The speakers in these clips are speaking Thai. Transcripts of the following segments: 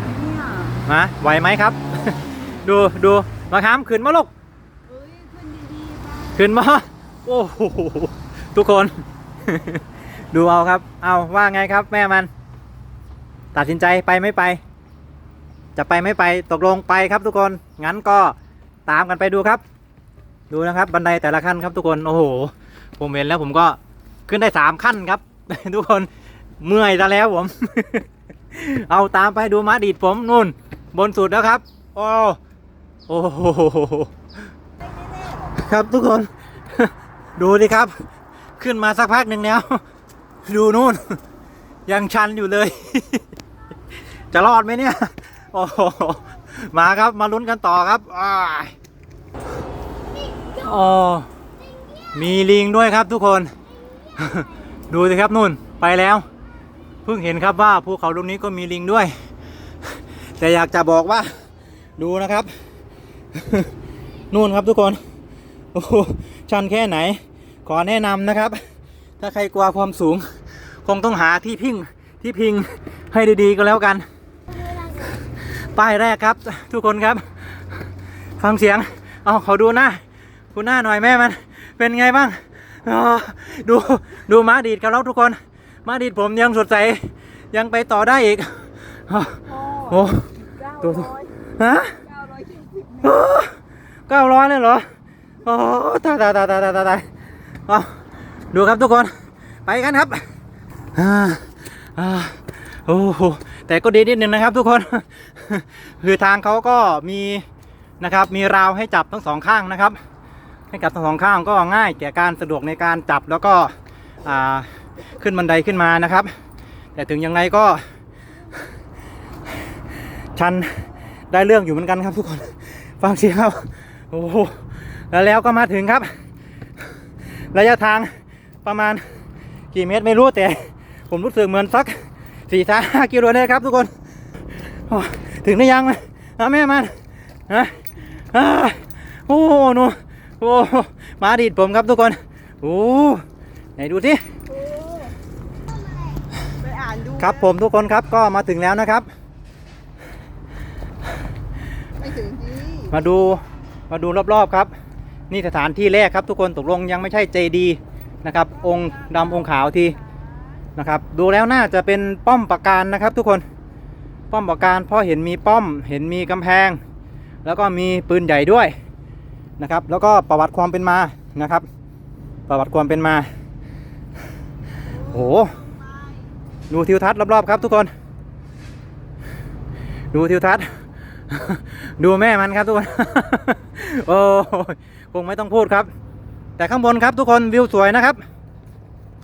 ไหมเนี่ยมาไหวไหมครับ ดูดูมาค้ามขึ้นมาลูกเอ้ยขึ้นดีๆบ้างขึ้นมาโอ้โหทุกคน ดูเอาครับ เอาว่าไงครับแม่มัน ตัดสินใจไปไม่ไป จะไปไม่ไปตกลงไปครับทุกคนงั้นก็ตามกันไปดูครับ ดูนะครับบันไดแต่ละขั้นครับทุกคนโอ้โหผมเห็นแล้วผมก็ขึ้นได้สามขั้นครับ ทุกคนเมื่อยซะแล้วผม เอาตามไปดูม้าดีดผมนู่น บนสุดแล้วครับ โอ้โอ้โหครับทุกคน ดูดิครับ ขึ้นมาสักพักหนึ่งแล้ว ดูนู่น ยังชันอยู่เลย จะรอดไหมเนี่ย โอ้โหมาครับมาลุ้นกันต่อครับอ้ายโอ้มีลิงด้วยครับทุกคน ดูสิครับนู่นไปแล้ว เพิ่งเห็นครับว่าภูเขาลูกนี้ก็มีลิงด้วย แต่อยากจะบอกว่า ดูนะครับ นู่นครับทุกคนโอ้ชันแค่ไหน ขอแนะนำนะครับ ถ้าใครกลัวความสูง คงต้องหาที่พิงที่พิงให้ดีๆก็แล้วกัน ป้ายแรกครับ ทุกคนครับ ฟังเสียง เอาขาดูหน้าคุณหน้าหน่อยแม่มัน เป็นไงบ้างดูดูม้าดีดกับเราทุกคน ม้าดีดผมยังสดใส ยังไปต่อได้อีกอ๋อโอ้โอ้เก้าตัวร้อยฮะเก้าร้อยยี่สิบเก้าร้อยเลยเหรอ โอ้ตายตายตายตายตายตายเอาดูครับทุกคน ไปกันครับอ่าอ่าโอ้โห แต่ก็ดีนิดนึงนะครับทุกคน คือทางเขาก็มีนะครับ มีราวให้จับทั้งสองข้างนะครับ ให้จับทั้งสองข้างก็ง่ายแก่การสะดวกในการจับแล้วก็อ่า ขึ้นบันไดขึ้นมานะครับ แต่ถึงยังไงก็ ชันได้เรื่องอยู่เหมือนกันครับทุกคน ฟังเสียงครับ โอ้โหแล้วแล้วก็มาถึงครับ ระยะทางประมาณกี่เมตรไม่รู้แต่ ผมรู้สึกเหมือนสักสี่สห้ากิโลเลยครับทุกคนถึงได้ยังไหมเอาแม่มันฮะอ่าโอ้โหนูโอ้มาดีดผมครับทุกคน โอ้ไหนดูสิ ครับผมทุกคนครับก็มาถึงแล้วนะครับไปถึงที่มาดูมาดูรอบๆครับ นี่สถานที่แรกครับทุกคนตกลงยังไม่ใช่เจดีนะครับ องค์ดำองค์ขาวทีนะครับ ดูแล้วน่าจะเป็นป้อมปราการนะครับ ทุกคนป้อมปราการเพราะเห็นมีป้อมเห็นมีกำแพง แล้วก็มีปืนใหญ่ด้วยนะครับ แล้วก็ประวัติความเป็นมานะครับ ประวัติความเป็นมาโอ้โห ดูทิวทัศน์รอบๆครับทุกคน ดูทิวทัศน์ ดูแม่มันครับทุกคน โอ้ยคงไม่ต้องพูดครับ แต่ข้างบนครับทุกคนวิวสวยนะครับ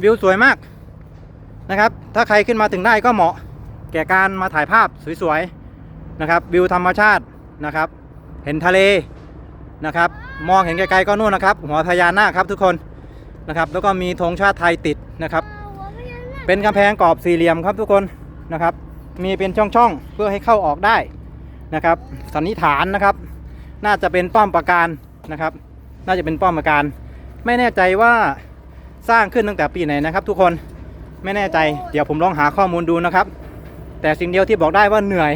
วิวสวยมากนะครับ ถ้าใครขึ้นมาถึงได้ก็เหมาะ แก่การมาถ่ายภาพสวยๆนะครับ วิวธรรมชาตินะครับ เห็นทะเลนะครับ มองเห็นไกลๆก็นู่นนะครับ หัวพญานาคครับทุกคนนะครับ แล้วก็มีธงชาติไทยติดนะครับ เป็นกำแพงกรอบสี่เหลี่ยมครับทุกคนนะครับ มีเป็นช่องๆเพื่อให้เข้าออกได้นะครับสันนิษฐานนะครับ น่าจะเป็นป้อมปราการนะครับ น่าจะเป็นป้อมปราการ ไม่แน่ใจว่าสร้างขึ้นตั้งแต่ปีไหนนะครับ ทุกคนไม่แน่ใจ เดี๋ยวผมลองหาข้อมูลดูนะครับ แต่สิ่งเดียวที่บอกได้ว่าเหนื่อย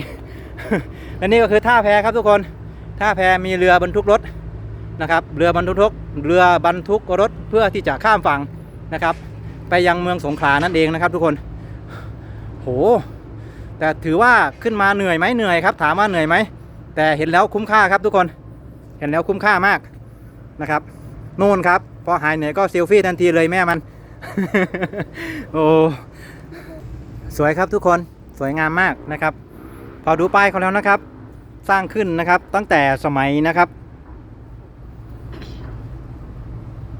และนี่ก็คือท่าแพครับทุกคนท่าแพมีเรือบรรทุกรถนะครับ เรือบรรทุกเรือบรรทุกรถเพื่อที่จะข้ามฝั่งนะครับ ไปยังเมืองสงขลานั่นเองนะครับ ทุกคน โห แต่ถือว่าขึ้นมาเหนื่อยไหมเหนื่อยครับ ถามว่าเหนื่อยไหม แต่เห็นแล้วคุ้มค่าครับทุกคน เห็นแล้วคุ้มค่ามากนะครับนู่นครับ พอหายเหนื่อยก็เซลฟี่ทันทีเลยแม่มัน โอ้ สวยครับทุกคน สวยงามมากนะครับ พอดูป้ายเขาแล้วนะครับ สร้างขึ้นนะครับ ตั้งแต่สมัยนะครับ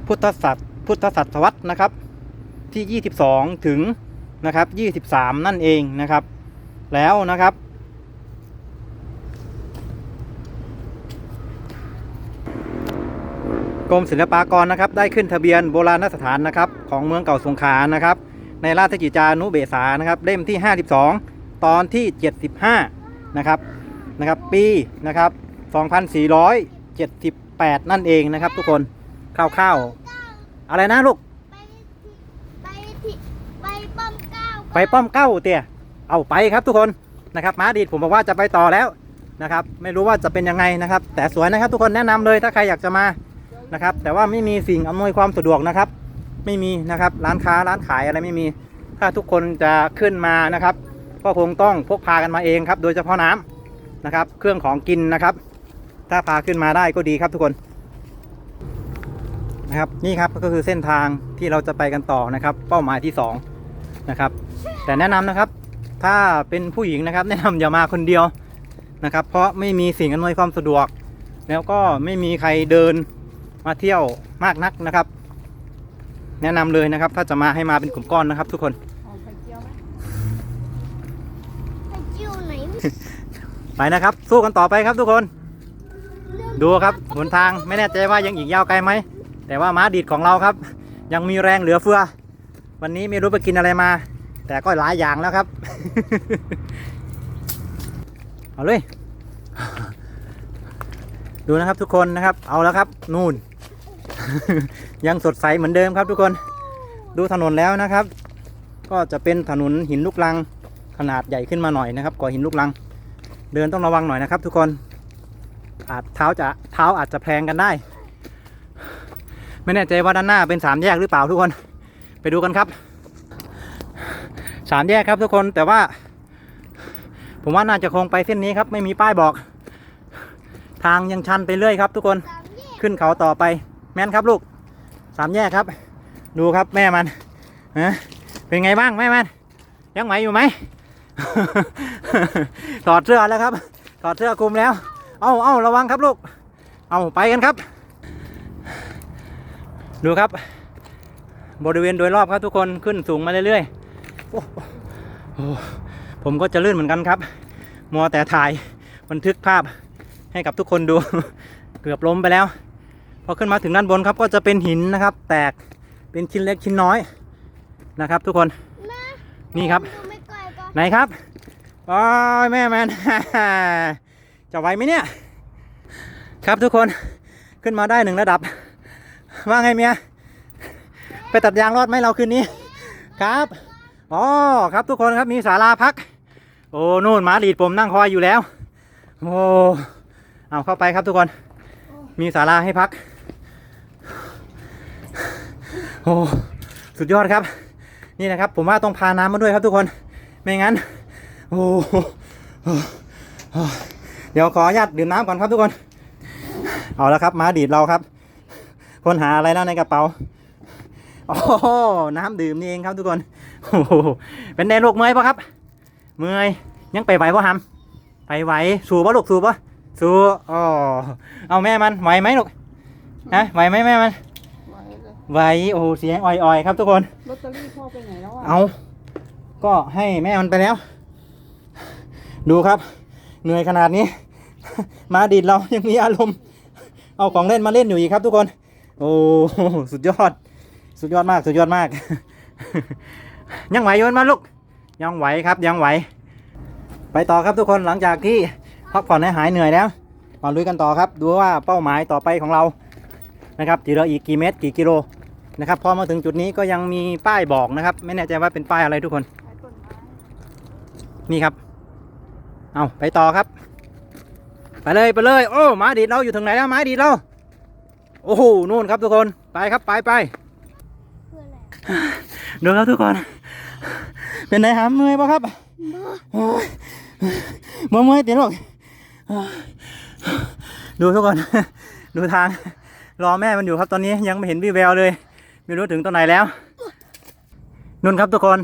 พุทธศตวรรษพุทธศตวรรษนะครับ ที่ 22 ถึงนะครับ 23 นั่นเองนะครับ แล้วนะครับ กรมศิลปากรนะครับ ได้ขึ้นทะเบียนโบราณสถานนะครับ ของเมืองเก่าสงขลานะครับ ในราชกิจจานุเบกษานะครับ เล่มที่ 52 ตอนที่ 75 นะครับนะครับ ปีนะครับ 2478 นั่นเองนะครับ ทุกคนคร่าวๆ อะไรนะลูก ไปป้อมเก้าเตี่ยเอาไปครับทุกคนนะครับม้าดีดผมบอกว่าจะไปต่อแล้วนะครับ ไม่รู้ว่าจะเป็นยังไงนะครับ แต่สวยนะครับทุกคนแนะนำเลยถ้าใครอยากจะมานะครับ แต่ว่าไม่มีสิ่งอำนวยความสะดวกนะครับ ไม่มีนะครับร้านค้าร้านขายอะไรไม่มี ถ้าทุกคนจะขึ้นมานะครับ ก็คงต้องพกพากันมาเองครับ โดยเฉพาะน้ำนะครับ เครื่องของกินนะครับ ถ้าพาขึ้นมาได้ก็ดีครับทุกคนนะครับนี่ครับก็คือเส้นทางที่เราจะไปกันต่อนะครับ เป้าหมายที่สอง นะครับ แต่แนะนำนะครับ ถ้าเป็นผู้หญิงนะครับ แนะนำอย่ามาคนเดียวนะครับ เพราะไม่มีสิ่งอำนวยความสะดวก แล้วก็ไม่มีใครเดินมาเที่ยวมากนักนะครับ แนะนำเลยนะครับ ถ้าจะมาให้มาเป็นกลุ่มก้อนนะครับ ทุกคนเอาไข่เจียวไหมไข่เจียวไหนไปนะครับ สู้กันต่อไปครับทุกคน ดูครับหนทางไม่แน่ใจว่ายังอีกยาวไกลไหมแต่ว่าม้าดีดของเราครับ ยังมีแรงเหลือเฟือ วันนี้ไม่รู้ไปกินอะไรมา แต่ก็หลายอย่างแล้วครับ เอาเลย ดูนะครับทุกคนนะครับ เอาแล้วครับ นู่น ยังสดใสเหมือนเดิมครับทุกคน ดูถนนแล้วนะครับ ก็จะเป็นถนนหินลูกลังขนาดใหญ่ขึ้นมาหน่อยนะครับกว่าหินลูกลัง เดินต้องระวังหน่อยนะครับ ทุกคน อาจเท้าจะเท้าอาจจะแพลงกันได้ ไม่แน่ใจว่าด้านหน้าเป็นสามแยกหรือเปล่าทุกคน ไปดูกันครับสามแยกครับทุกคนแต่ว่า ผมว่าน่าจะคงไปเส้นนี้ครับ ไม่มีป้ายบอก ทางยังชันไปเรื่อยครับ ทุกคนขึ้นเขาต่อไป แม่นครับลูกสามแยกครับ ดูครับแม่มันฮะเป็นไงบ้างแม่มันยังไหวอยู่ไหมถอดเสื้อแล้วครับ ถอดเสื้อคลุมแล้ว เอาเอาระวังครับลูก เอาไปกันครับ ดูครับ บริเวณโดยรอบครับทุกคนขึ้นสูงมาเรื่อยๆโอ้โอ้ผมก็จะลื่นเหมือนกันครับ มัวแต่ถ่ายบันทึกภาพให้กับทุกคนดู เกือบล้มไปแล้ว พอขึ้นมาถึงด้านบนครับก็จะเป็นหินนะครับ แตกเป็นชิ้นเล็กชิ้นน้อยนะครับ ทุกคนนะนี่ครับดูไม่ไกลก็ไหนครับโอ้ยแม่มันจะไหวไหมเนี่ย ครับทุกคนขึ้นมาได้หนึ่งระดับ ว่าไงเมีย ไปตัดยางรอดไหมเราคืนนี้ ครับอ๋อครับทุกคนครับมีศาลาพัก โอ้นู่นหมาดีดผมนั่งคอยอยู่แล้ว โอ้เอาเข้าไปครับทุกคน มีศาลาให้พัก โอ้สุดยอดครับ นี่นะครับ ผมว่าต้องพาน้ำมาด้วยครับทุกคน ไม่งั้น โอ้เดี๋ยวขออนุญาตดื่มน้ำก่อนครับทุกคน เอาแล้วครับมาดีดเราครับ คนหาอะไรแล้วในกระเป๋า โอ้โหน้ำดื่มนี่เองครับทุกคนโอ้โหเป็นไงลูกเมื่อยปะครับ เมื่อยยังไปไหวปะฮัมไปไหวสู้ปะลูกสู้ปะสู้อ๋อเอาแม่มันไหวไหมลูกฮะไหวไหมแม่มันไหวเลยไหวโอ้โหเสียงอ่อยๆครับทุกคนลอตเตอรี่พ่อไปไหนแล้วอะเอาก็ให้แม่มันไปแล้ว ดูครับ เหนื่อยขนาดนี้ มาดีดเรายังมีอารมณ์ เอาของเล่นมาเล่นอยู่อีกครับทุกคน โอ้โหสุดยอด สุดยอดมาก สุดยอดมาก ยังไหวโยนมาลูก ยังไหวครับ ยังไหว ไปต่อครับทุกคนหลังจากที่พักผ่อนให้หายเหนื่อยแล้วมาลุยกันต่อครับ ดูว่าเป้าหมายต่อไปของเรา นะครับจะเหลืออีกกี่เมตร กี่กิโล นะครับ พอมาถึงจุดนี้ก็ยังมีป้ายบอกนะครับ ไม่แน่ใจว่าเป็นป้ายอะไรทุกคน นี่ครับ เอาไปต่อครับ ไปเลยไปเลย โอ้มาดีดเราอยู่ถึงไหนแล้วมาดีดเรา โอ้โห นู่นครับทุกคน ไปครับ ไปไป ดูครับทุกคน เป็นไงครับเมื่อยปะครับโอ้ยเมื่อยเมื่อยเตี๋ยวหรอกดูทุกคนดูทางรอแม่มันอยู่ครับตอนนี้ยังไม่เห็นวี่แววเลย ไม่รู้ถึงตัวไหนแล้วนุ่นครับทุกคน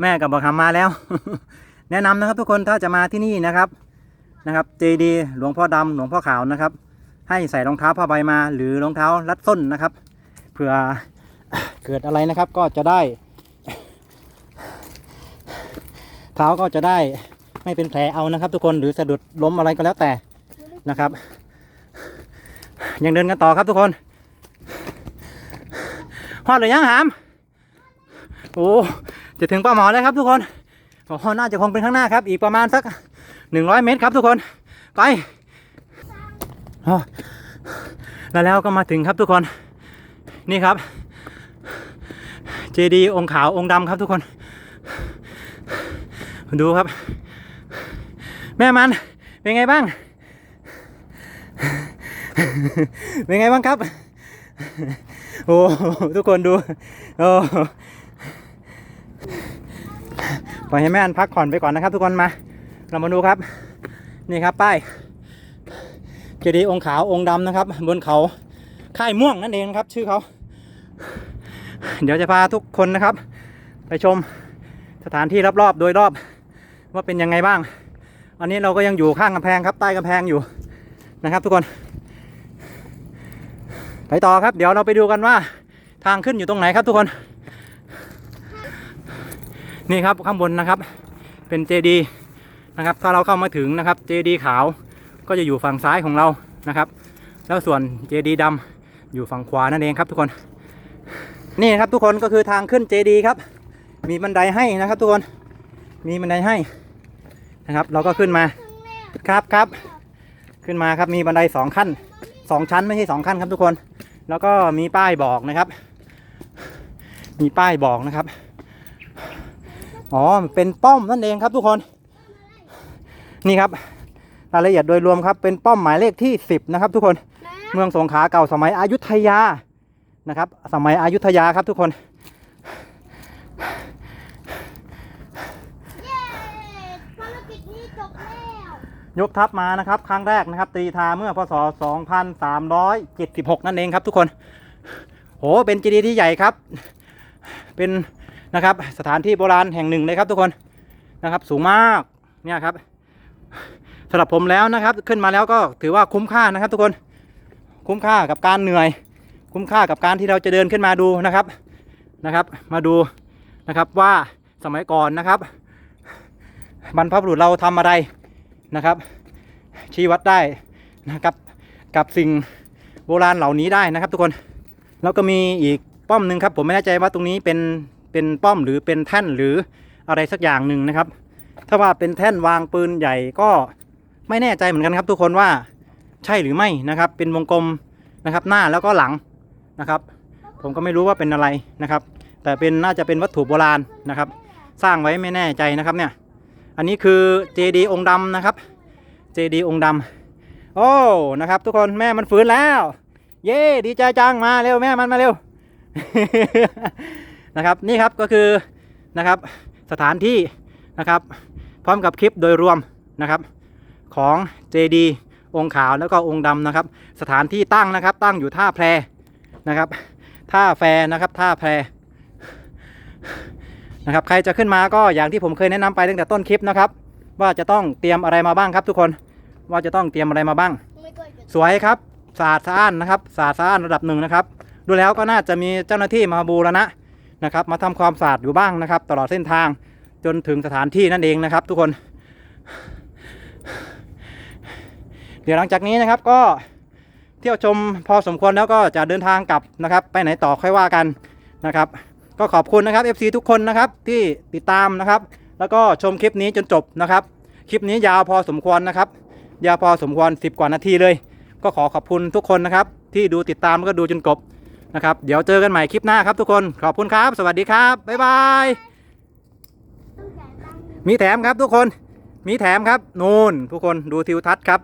แม่กับบักคำมาแล้ว แนะนำนะครับทุกคนถ้าจะมาที่นี่นะครับนะครับเจดีหลวงพ่อดำหลวงพ่อขาวนะครับ ให้ใส่รองเท้าผ้าใบมาหรือรองเท้ารัดส้นนะครับเผื่อ เกิดอะไรนะครับก็จะได้ เท้าก็จะได้ไม่เป็นแผลเอานะครับ ทุกคนหรือสะดุดล้มอะไรก็แล้วแต่นะครับ ยังเดินกันต่อครับทุกคนฮอดหรือยังหามโอ้จะถึงป้าหมอแล้วครับทุกคนโอ้น่าจะคงเป็นข้างหน้าครับ อีกประมาณสักหนึ่งร้อยเมตรครับทุกคนไปอ๋อแล้วแล้วก็มาถึงครับทุกคนนี่ครับ เจดีย์องค์ขาวองค์ดำครับทุกคน ดูครับ แม่มัน เป็นไงบ้าง เป็นไงบ้างครับ โอ้ทุกคนดู โอ้ปล่อยให้แม่อันพักผ่อนไปก่อนนะครับ ทุกคนมา เรามาดูครับ นี่ครับป้ายเจดีย์องค์ขาวองค์ดำนะครับ บนเขาค่ายม่วงนั่นเองครับ ชื่อเขา เดี๋ยวจะพาทุกคนนะครับ ไปชมสถานที่รอบๆ โดยรอบว่าเป็นยังไงบ้าง อันนี้เราก็ยังอยู่ข้างกำแพงครับใต้กำแพงอยู่นะครับ ทุกคน ไปต่อครับ เดี๋ยวเราไปดูกันว่าทางขึ้นอยู่ตรงไหนครับทุกคน นี่ครับข้างบนนะครับ เป็นเจดีนะครับ ถ้าเราเข้ามาถึงนะครับเจดีขาวก็จะอยู่ฝั่งซ้ายของเรานะครับ แล้วส่วนเจดีดำอยู่ฝั่งขวานั่นเองครับทุกคน นี่ครับทุกคนก็คือทางขึ้นเจดีครับ มีบันไดให้นะครับ ทุกคนมีบันไดให้นะครับ เราก็ขึ้นมาครับครับขึ้นมาครับมีบันไดสองขั้นสองชั้นไม่ใช่สองขั้นครับทุกคน แล้วก็มีป้ายบอกนะครับ มีป้ายบอกนะครับอ๋อเป็นป้อมนั่นเองครับทุกคนนี่ครับรายละเอียดโดยรวมครับเป็นป้อมหมายเลขที่ 10 นะครับ ทุกคนเมืองสงขลาเก่าสมัยอยุธยา นะครับ สมัยอยุธยาครับทุกคนเย้ภารกิจนี้จบแล้วยกทัพมานะครับ ครั้งแรกนะครับตรีทาเมื่อพศ 2376 นั่นเองครับทุกคน โห เป็นเจดีย์ที่ใหญ่ครับ เป็นนะครับสถานที่โบราณแห่งหนึ่งเลยครับทุกคนนะครับ สูงมากเนี่ยครับสำหรับผมแล้วนะครับ ขึ้นมาแล้วก็ถือว่าคุ้มค่านะครับ ทุกคน คุ้มค่ากับการเหนื่อย คุ้มค่ากับการที่เราจะเดินขึ้นมาดูนะครับนะครับ มาดูนะครับว่าสมัยก่อนนะครับบรรพบุรุษเราทำอะไรนะครับ ชี้วัดได้นะครับกับสิ่งโบราณเหล่านี้ได้นะครับ ทุกคนแล้วก็มีอีกป้อมหนึ่งครับ ผมไม่แน่ใจว่าตรงนี้เป็นเป็นป้อมหรือเป็นแท่นหรืออะไรสักอย่างหนึ่งนะครับ ถ้าว่าเป็นแท่นวางปืนใหญ่ก็ไม่แน่ใจเหมือนกันครับ ทุกคนว่าใช่หรือไม่นะครับ เป็นวงกลมนะครับ หน้าแล้วก็หลัง นะครับ ผมก็ไม่รู้ว่าเป็นอะไรนะครับ แต่เป็นน่าจะเป็นวัตถุโบราณนะครับ สร้างไว้ไม่แน่ใจนะครับเนี่ย อันนี้คือเจดีองค์ดำนะครับ เจดีองค์ดำโอ้นะครับ ทุกคนแม่มันฟื้นแล้ว เย้ดีใจจังมาเร็วแม่มันมาเร็วนะครับนี่ครับก็คือนะครับสถานที่นะครับ พร้อมกับคลิปโดยรวมนะครับ ของเจดีองค์ขาวแล้วก็องค์ดำนะครับ สถานที่ตั้งนะครับ ตั้งอยู่ท่าแพร นะครับ ท่าแพนะครับท่าแพนะครับ ใครจะขึ้นมาก็อย่างที่ผมเคยแนะนำไปตั้งแต่ต้นคลิปนะครับ ว่าจะต้องเตรียมอะไรมาบ้างครับ ทุกคน ว่าจะต้องเตรียมอะไรมาบ้างไม่เคยจะสวยครับ สะอาดสะอ้านนะครับ สะอาดสะอ้านระดับหนึ่งนะครับ ดูแล้วก็น่าจะมีเจ้าหน้าที่มาบูรณะนะครับ มาทำความสะอาดอยู่บ้างนะครับ ตลอดเส้นทางจนถึงสถานที่นั่นเองนะครับ ทุกคน เดี๋ยวหลังจากนี้นะครับก็ เที่ยวชมพอสมควรแล้วก็จะเดินทางกลับนะครับ ไปไหนต่อค่อยว่ากันนะครับ ก็ขอบคุณนะครับ FC ทุกคนนะครับที่ติดตามนะครับ แล้วก็ชมคลิปนี้จนจบนะครับ คลิปนี้ยาวพอสมควรนะครับ ยาวพอสมควร 10 กว่านาทีเลย ก็ขอขอบคุณทุกคนนะครับ ที่ดูติดตามแล้วก็ดูจนจบนะครับ เดี๋ยวเจอกันใหม่คลิปหน้าครับทุกคนขอบคุณครับ สวัสดีครับบ๊ายบายมีแถมครับทุกคนมีแถมครับ นูนทุกคนดูทิวทัศน์ครับ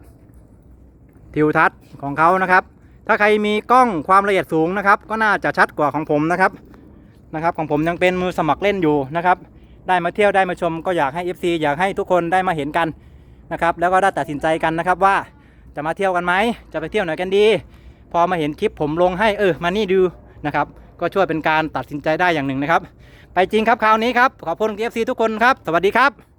ทิวทัศน์ของเขานะครับ ถ้าใครมีกล้องความละเอียดสูงนะครับ ก็น่าจะชัดกว่าของผมนะครับนะครับ ของผมยังเป็นมือสมัครเล่นอยู่นะครับ ได้มาเที่ยวได้มาชมก็อยากให้ FC อยากให้ทุกคนได้มาเห็นกันนะครับ แล้วก็ได้ตัดสินใจกันนะครับว่าจะมาเที่ยวกันไหมจะไปเที่ยวไหนกันดี พอมาเห็นคลิปผมลงให้เออมานี่ดูนะครับ ก็ช่วยเป็นการตัดสินใจได้อย่างหนึ่งนะครับ ไปจริงครับคราวนี้ครับขอบคุณ FC ทุกคนครับ สวัสดีครับ